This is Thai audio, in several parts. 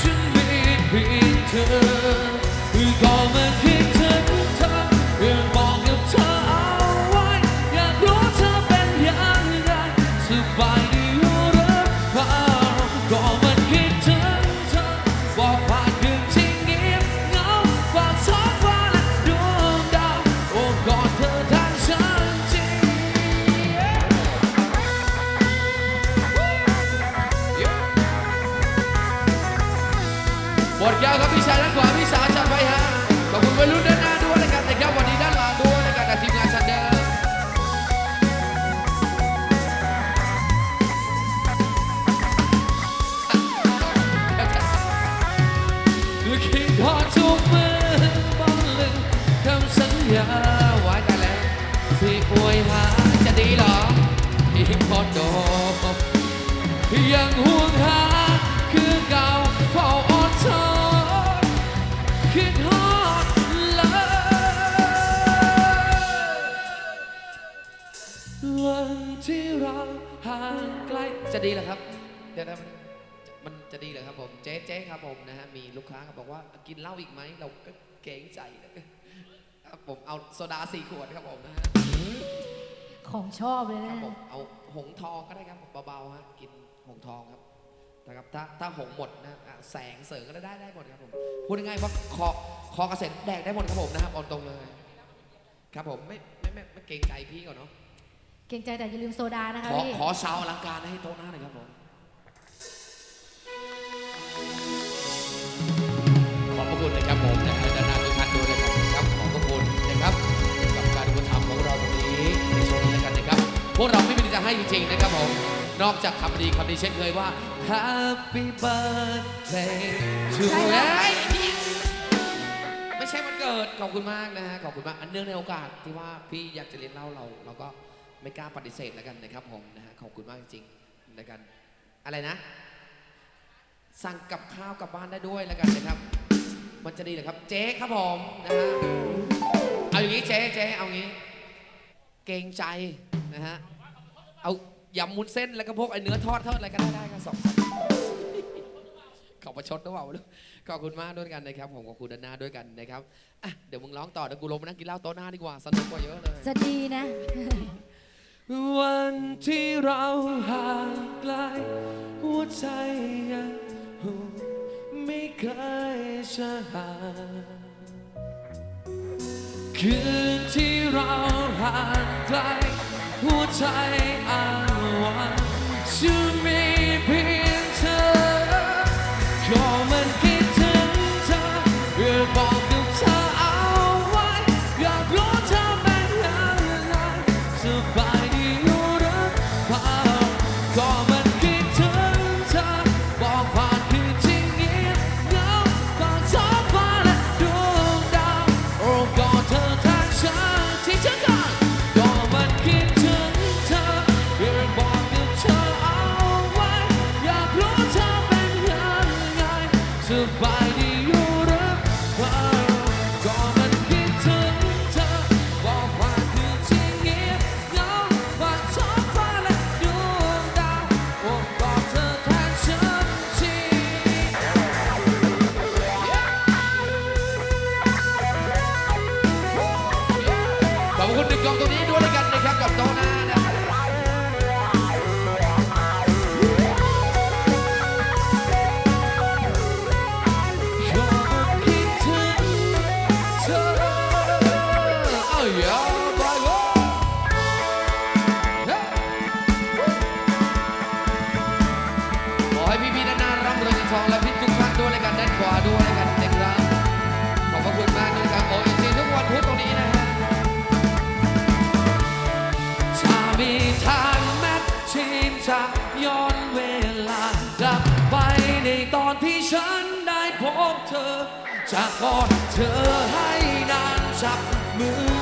ฉันมีเยาวครับพี่ชายด้านขวาพี่สาวจัดไว้ฮะขอบคุณวัยรุ่นด้านหน้าด้วยนะครับนะครับวันนี้ด้านหลังด้วยนะครับกับทีมงานชันเดอร์คือคิดทอดทุกมือบางลึงคำสัญญาไว้แต่แล้วที่อวยหาจะดีหรอที่พอดอกยังห่วง ห่างไกลจะดีเหรอครับ เดี๋ยวนะมันมันจะดีเหรอครับผม เจ๊เจ๊ครับผมนะฮะ มีลูกค้าเขาบอกว่ากินเหล้าอีกไหม เราก็เกรงใจนะครับผม เอาโซดาสี่ขวดครับผมนะฮะของชอบเลยคนะ รับผม เอาหงทองก็ได้ครับผมเบาๆฮะ กินหงทองครับนะครับ ถ้าถ้าหงหมดนะอะแสงเสริงก็ได้ได้หมดครับผม พูดง่ายๆว่าคอคอกระเซ็นแดกได้หมดครับผมนะครับเอาตรงเลย ครับผมไม่ไม่ไม่ไม่เกรงใจพี่ก่อนเนาะ เกรงใจแต่อย่าลืมโซดานะคะขอพี่ ขอซาวอลังการให้โต๊ะหน้าหน่อยครับผม ขอบพระคุณนะครับผมนะฮะด้านหน้าทุกท่านด้วยนะครับ ขอบพระคุณนะครับ กับการอุปถัมภ์ของเราตรงนี้ในช่วงนี้แล้วกันนะครับ พวกเราไม่มีจะให้จริงๆนะครับผม นอกจากคำดีคำดีเช่นเคยว่า Happy birthday to ใช่แล้วไอ้เหี้ยไม่ใช่วันเกิด ขอบคุณมากนะฮะ ขอบคุณมาก อันเนื่องในโอกาสที่ว่าพี่อยากจะเลี้ยงเหล่าเราเราก็ ไม่กล้าปฏิเสธแล้วกันนะครับผมนะฮะขอบคุณมากจริงๆแล้วกัน อะไรนะ สั่งกับข้าวกลับบ้านได้ด้วยแล้วกันนะครับ มันจะดีเหรอครับ เจ๊ครับผมนะฮะเอาอย่างนี้เจ๊เจ๊เอางี้ เกรงใจนะฮะเอายำมุ้นเส้นแล้วก็พวกไอ้เนื้อทอดทอดอะไรก็ได้ได้กันสองสามเขาประชดหรือเปล่าไม่รู้ขอบคุณมากด้วยกันนะครับผมขอบคุณด้านหน้าด้วยกันนะครับอะเดี๋ยวมึงร้องต่อเดี๋ยวกูลงมานั่งกินเหล้าโต๊ะหน้าดีกว่าสนุกกว่าเยอะเลย จะดีนะ วันที่เราห่างไกล หัวใจยังห่วงไม่เคยจะห่างคืนที่เราห่างไกล หัวใจอ้างว้าง จะกอดเธอให้นานจับมือ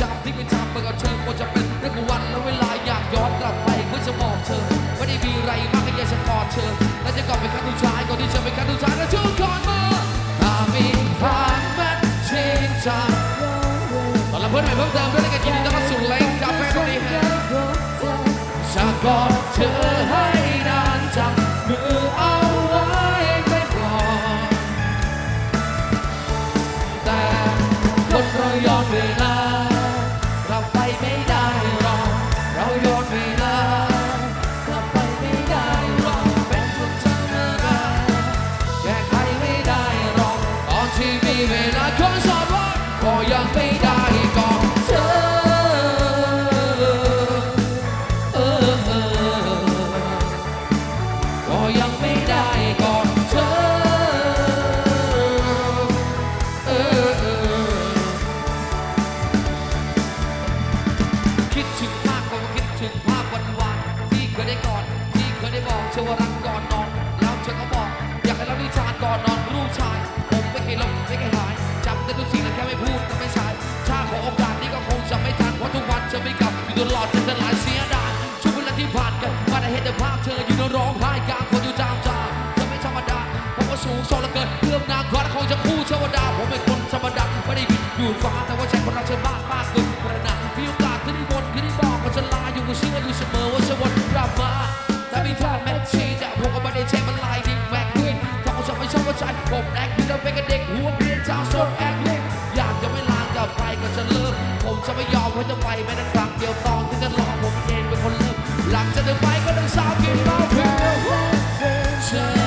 จำที่ไม่ทำเมื่อกับเธอควรจะเป็นเรื่องวันและเวลาอยากย้อนกลับไปเพื่อจะบอกเธอไม่ได้มีอะไรมากแค่อยากจะกอดเธอและจะกอดเป็นครั้งสุดท้ายก่อนที่จะเป็นครั้งสุดท้ายและทุกคนมาถ้ามีความแมทชิงใจตอนรับเพื่อนใหม่เพิ่มเติมด้วย เพราะทุกวันเธอไม่กลับอยู่ตลอดเป็นหลายเสียดายช่วงเวลาที่ผ่านกันมาได้เห็นแต่ภาพเธออยู่นร้องไห้กลางคนอยู่จามจาเธอไม่ธรรมดาเพราะว่าสูงส่งเหลือเกินเพื่อมนางฟ้าและคงจะคู่เทวดาผมเป็นคนธรรมดาไม่ได้บินอยู่ฟ้า ว่าจะไปไม่ได้ครั้งเดียวตอนที่จะลองผมเองเป็นคนเลิกหลังจากเดินไปก็ต้องสาวกินเหล้าเพียวเธอ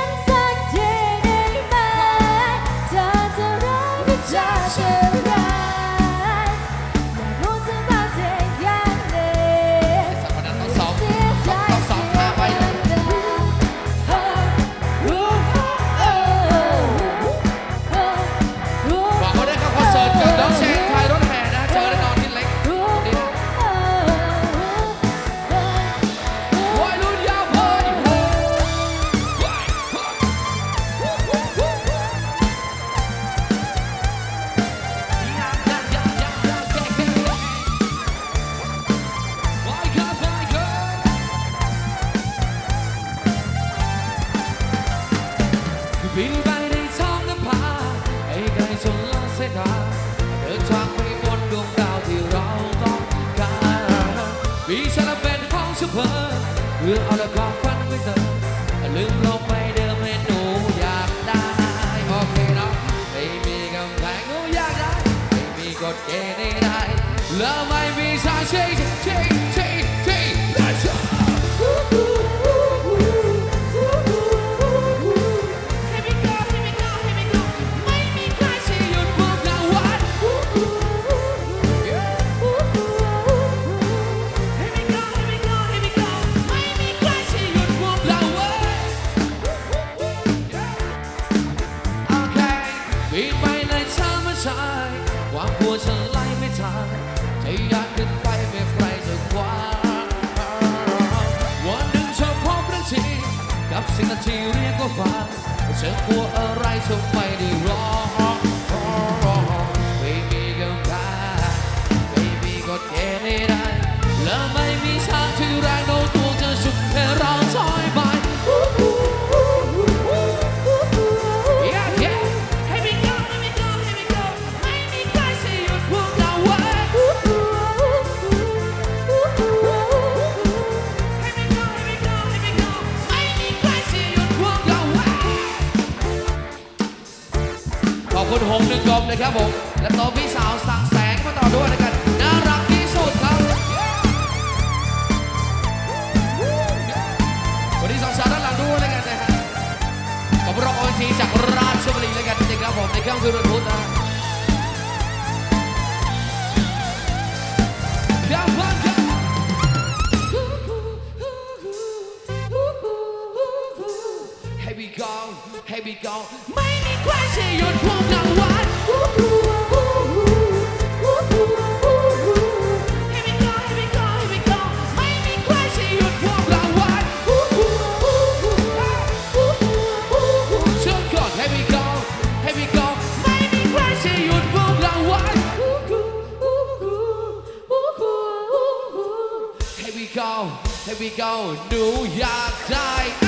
and เป็นห้อเพาะเพื่อเอาละความฝันไว้เติมลืมลงไปเดิมให้หนูอยากได้โอเคเนาะไม่มีกำแพงหนูอยากได้ไม่มีกฎเกณฑ์ใดๆแล้วไม่มีสาเชื่อเชื่อเชื่อ สิ่งที่เรียกว่าฝันเธอกลัวอะไรเธอไมได้รอไหนึ่งกลมนะครับผม และต่อพี่สาวสังแสงมาต่อด้วยนะครับน่ารักที่สุดครับวันนี้สองสาวด้านหลังด้วยแล้วกันนะฮะขอบรองโอทีจากราชบุรีแล้วกันนะครับผมในค่ำคืนวันพุธนะเดี๋ยวฟังกัน Here we go Here we go ไม่มีใครจะหยุดพวกเราไว้ we go Here we go หนูอยากได้